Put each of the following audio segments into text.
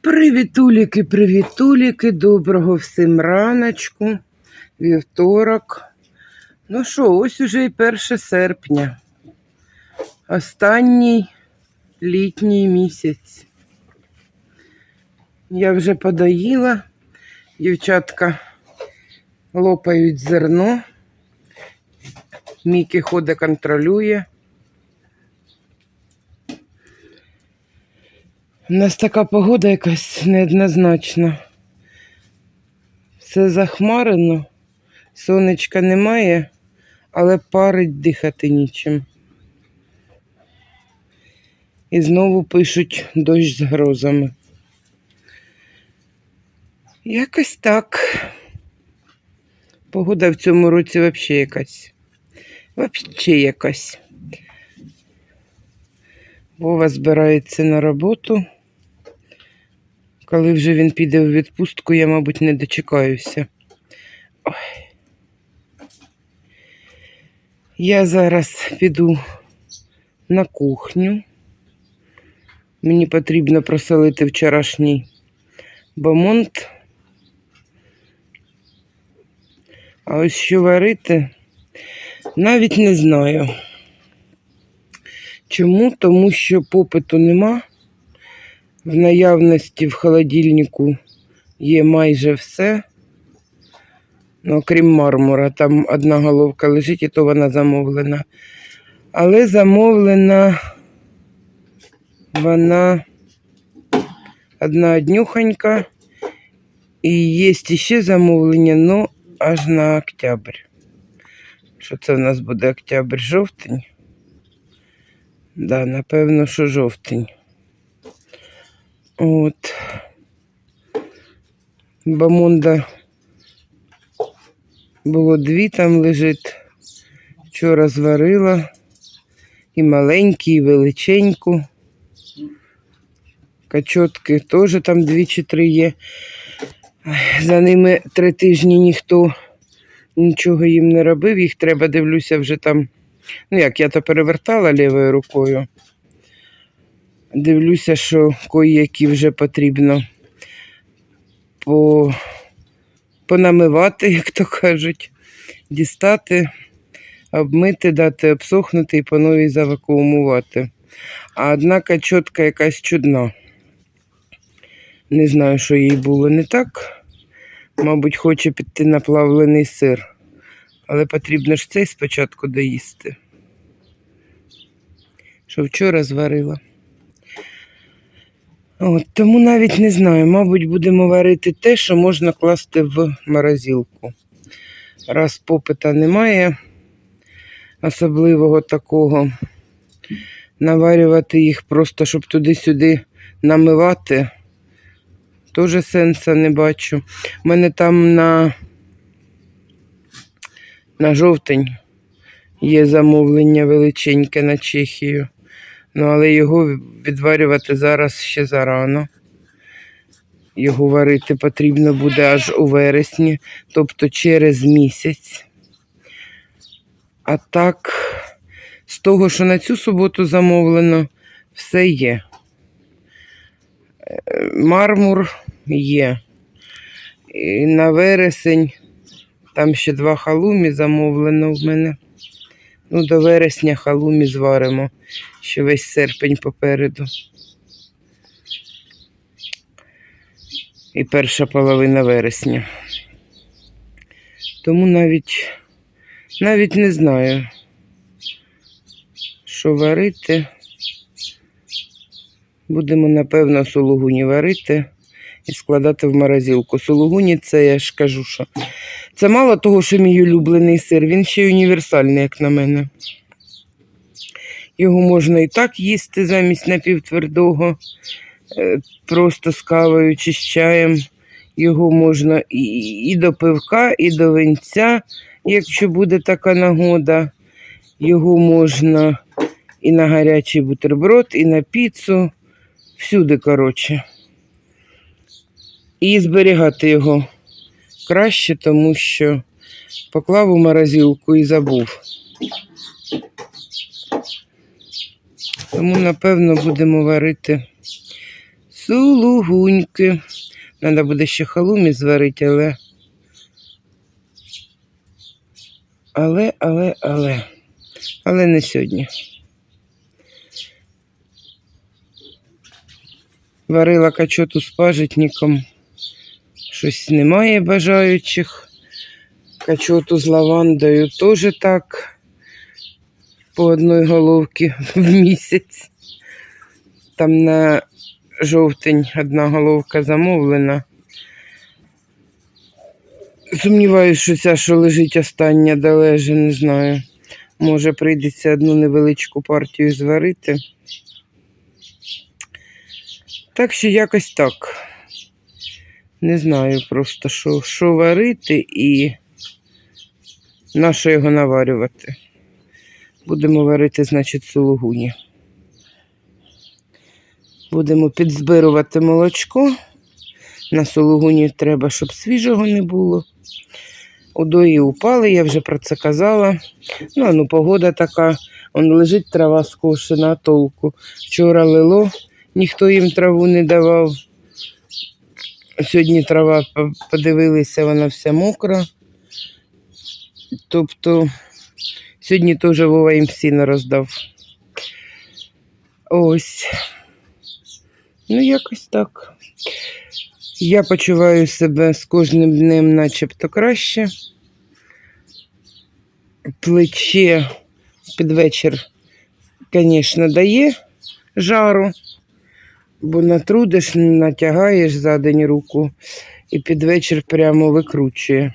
Привітуліки, привітуліки, доброго всім раночку, вівторок. Ну що, ось уже і 1 серпня. Останній літній місяць. Я вже подоїла, дівчатка лопають зерно. Мікі ходить контролює. У нас така погода якась неоднозначна. Все захмарено, сонечка немає, але парить дихати нічим. І знову пишуть дощ з грозами. Якось так. Погода в цьому році взагалі якась. Взагалі якась. Вова збирається на роботу. Коли вже він піде в відпустку, я, мабуть, не дочекаюся. Ой. Я зараз піду на кухню. Мені потрібно просолити вчорашній бамонт. А ось що варити, навіть не знаю. Чому? Тому що попиту нема. В наявності в холодильнику є майже все. Ну, окрім мармура, там одна головка лежить, і то вона замовлена. Але замовлена вона одна однюхонька. І є ще замовлення, ну, аж на октябрь. Що це в нас буде октябрь, жовтень? Да, напевно, що жовтень. От. Бамонда було дві там лежить. Вчора зварила. І маленькі, і величеньку. Качотки теж там дві чи три є. За ними три тижні ніхто нічого їм не робив. Їх треба, дивлюся, вже там. Ну, як я то перевертала лівою рукою. Дивлюся, що кої-які вже потрібно по... понамивати, як то кажуть, дістати, обмити, дати обсохнути і по новій завакуумувати. А одна качотка якась чудна. Не знаю, що їй було не так. Мабуть, хоче піти на плавлений сир. Але потрібно ж цей спочатку доїсти. Що вчора зварила. От, Тому навіть не знаю, мабуть, будемо варити те, що можна класти в морозилку. Раз попита немає, особливого такого. Наварювати їх просто, щоб туди-сюди намивати, теж сенсу не бачу. У мене там на на жовтень є замовлення величеньке на Чехію. Ну, але його відварювати зараз ще зарано. Його варити потрібно буде аж у вересні, тобто через місяць. А так, з того, що на цю суботу замовлено, все є. Е, Мармур є. І на вересень там ще два халумі замовлено в мене. Ну, до вересня халумі зваримо, ще весь серпень попереду. І перша половина вересня. Тому навіть навіть не знаю, що варити. Будемо, напевно, сулугуні варити і складати в морозилку. Сулугуні це я ж кажу, що це мало того, що мій улюблений сир, він ще й універсальний, як на мене. Його можна і так їсти замість напівтвердого, е, просто з кавою чи з чаєм. Його можна і, і до пивка, і до винця, якщо буде така нагода. Його можна і на гарячий бутерброд, і на піцу. Всюди, коротше. І зберігати його краще, тому що поклав у морозилку і забув. Тому, напевно, будемо варити сулугуньки. Треба буде ще халумі зварити, але. Але, але, але. Але не сьогодні. Варила качоту з пажитником. Щось немає бажаючих. Качоту з лавандою теж так. По одній головці в місяць. Там на жовтень одна головка замовлена. Сумніваюся, що ця, що лежить остання, долеже, не знаю. Може, прийдеться одну невеличку партію зварити. Так що якось так. Не знаю просто, що, що варити і на що його наварювати. Будемо варити, значить, сулугуні. Будемо підзбирувати молочко. На сулугуні треба, щоб свіжого не було. Удої упали, я вже про це казала. Ну, ну погода така, он лежить трава скошена, толку. Вчора лило, ніхто їм траву не давав. Сьогодні трава по- подивилися, вона вся мокра. Тобто сьогодні теж Вова їм сіно роздав. Ось. Ну, якось так. Я почуваю себе з кожним днем начебто краще. Плече під вечір, звісно, дає жару, бо натрудиш, натягаєш за день руку і під вечір прямо викручує.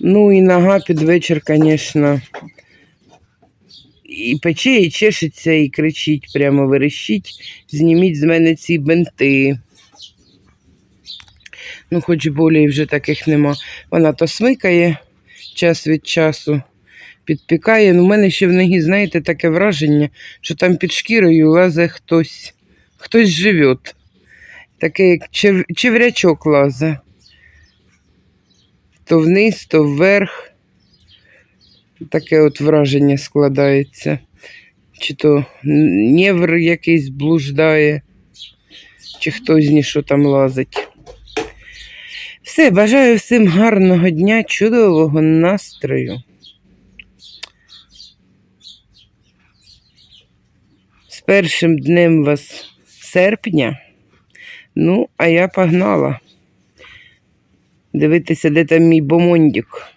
Ну і нога під вечір, звісно, і пече, і чешеться, і кричить, прямо верещить. Зніміть з мене ці бенти. Ну, хоч болі вже таких нема. Вона то смикає час від часу, підпікає. Ну, в мене ще в ногі, знаєте, таке враження, що там під шкірою лазе хтось, хтось живе. Таке, як чев... чеврячок лазе. То вниз, то вверх. Таке от враження складається. Чи то невр якийсь блуждає, чи хтось ні що там лазить. Все, бажаю всім гарного дня, чудового настрою. З першим днем вас серпня. Ну, а я погнала. Дивитися, де там мій бомондік.